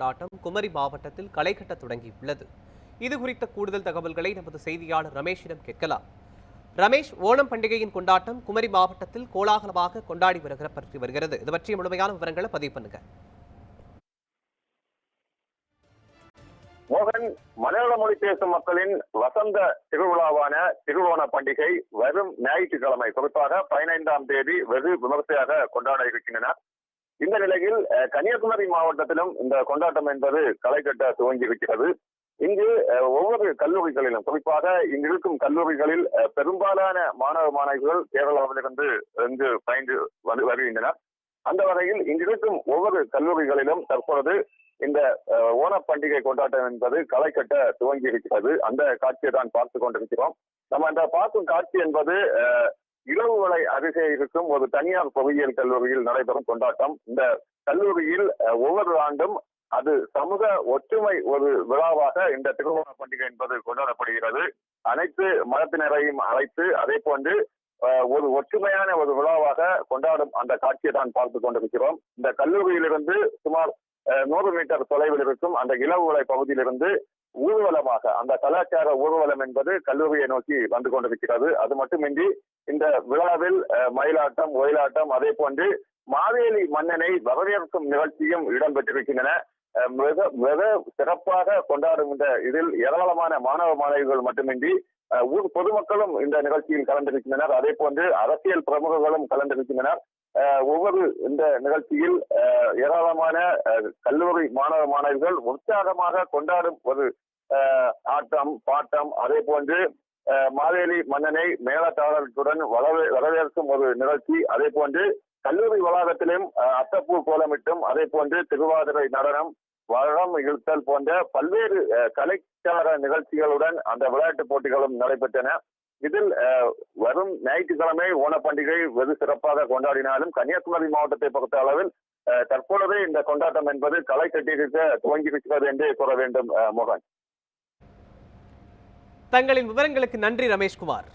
கொண்டாட்டம் குமரி மாவட்டத்தில் களை கட்ட தொடங்கியுள்ளது. இது குறித்த கூடுதல் தகவல்களை நமது செய்தியாளர் ரமேஷிடம் கேட்கலாம். ரமேஷ் ஓணம் பண்டிகையின் கொண்டாட்டம் குமரி மாவட்டத்தில் கோலாகலமாக கொண்டாடி வருகிற பற்றி வருகிறது. இது பற்றிய முழுமையான விவரங்களை பதிவு பண்ணுங்க. மோகன் மலையாள மொழி பேசும் மக்களின் வசந்த திருவிழாவான திருவோண பண்டிகை வரும் ஞாயிற்றுக்கிழமை குறிப்பாக பதினைந்தாம் தேதி வெகு விமர்சையாக கொண்டாட இருக்கின்றனர். இந்த நிலையில் கன்னியாகுமரி மாவட்டத்திலும் இந்த கொண்டாட்டம் என்பது களை கட்ட துவங்கி இருக்கிறது இங்கு அஹ், ஒவ்வொரு கல்லூரிகளிலும் குறிப்பாக இங்கு இருக்கும் கல்லூரிகளில் பெரும்பாலான மாணவ மாணவிகள் கேரளாவிலிருந்து இங்கு பயின்று வந்து வருகின்றனர். அந்த வகையில் இங்கு இருக்கும் ஒவ்வொரு கல்லூரிகளிலும் தற்பொழுது இந்த அஹ், ஓணப் பண்டிகை கொண்டாட்டம் என்பது களை கட்ட துவங்கி இருக்கிறது அந்த காட்சியை தான் பார்த்து கொண்டிருக்கிறோம். நம்ம அந்த பார்க்கும் காட்சி என்பது அஹ், இளவுவளை அருகே இருக்கும் ஒரு தனியார் பொறியியல் கல்லூரியில் நடைபெறும் கொண்டாட்டம். இந்த கல்லூரியில் ஒவ்வொரு ஆண்டும் அது சமூக ஒற்றுமை ஒரு விழாவாக இந்த திருமண பண்டிகை என்பது கொண்டாடப்படுகிறது. அனைத்து மதத்தினரையும் அழைத்து அதே போன்று ஒரு ஒற்றுமையான ஒரு விழாவாக கொண்டாடும் அந்த காட்சியை தான் பார்த்து கொண்டிருக்கிறோம். இந்த கல்லூரியிலிருந்து சுமார் நூறு மீட்டர் தொலைவில் இருக்கும் அந்த இளவுலை பகுதியிலிருந்து ஊர்வலமாக அந்த கலாச்சார ஊர்வலம் என்பது கல்லூரியை நோக்கி வந்து கொண்டிருக்கிறது. அது மட்டுமின்றி இந்த விழாவில் மயிலாட்டம் ஒயிலாட்டம் அதே போன்று மாவேலி மன்னனை வரவேற்கும் நிகழ்ச்சியும் இடம்பெற்றிருக்கின்றன. அஹ், மிக மிக சிறப்பாக கொண்டாடும் இந்த இதில் ஏராளமான மாணவ மாணவிகள் மட்டுமின்றி அஹ், ஊர் பொதுமக்களும் இந்த நிகழ்ச்சியில் கலந்திருக்கின்றனர். அதே போன்று அரசியல் பிரமுகர்களும் கலந்திருக்கின்றனர். ஒவ்வொரு இந்த நிகழ்ச்சியில் ஏராளமான கல்லூரி மாணவ மாணவிகள் உற்சாகமாக கொண்டாடும் ஒரு ஆட்டம் பாட்டம். அதே போன்று மாவேலி மன்னனை மேலத்தாளர்களுடன் வரவே- வரவேற்கும் ஒரு நிகழ்ச்சி. அதே போன்று கல்லூரி வளாகத்திலும் அஹ், அத்தப்பூ கோலமிட்டும். அதே போன்று திருவாதிரை நடனம் வளம் இழுத்தல் போன்ற பல்வேறு கலைச்சார நிகழ்ச்சிகளுடன் அந்த விளையாட்டுப் போட்டிகளும் நடைபெற்றன. இதில் வரும் ஞாயிற்றுக்கிழமை ஓணப்பண்டிகை வெகு சிறப்பாக கொண்டாடினாலும் கன்னியாகுமரி மாவட்டத்தை பொறுத்த அளவில் தற்பொழுதே தற்பொழுது இந்த கொண்டாட்டம் என்பது களை கட்டியிருக்க துவங்கியிருக்கிறது என்றே கூற வேண்டும் மோகன். தங்களின் விவரங்களுக்கு நன்றி ரமேஷ்குமார்.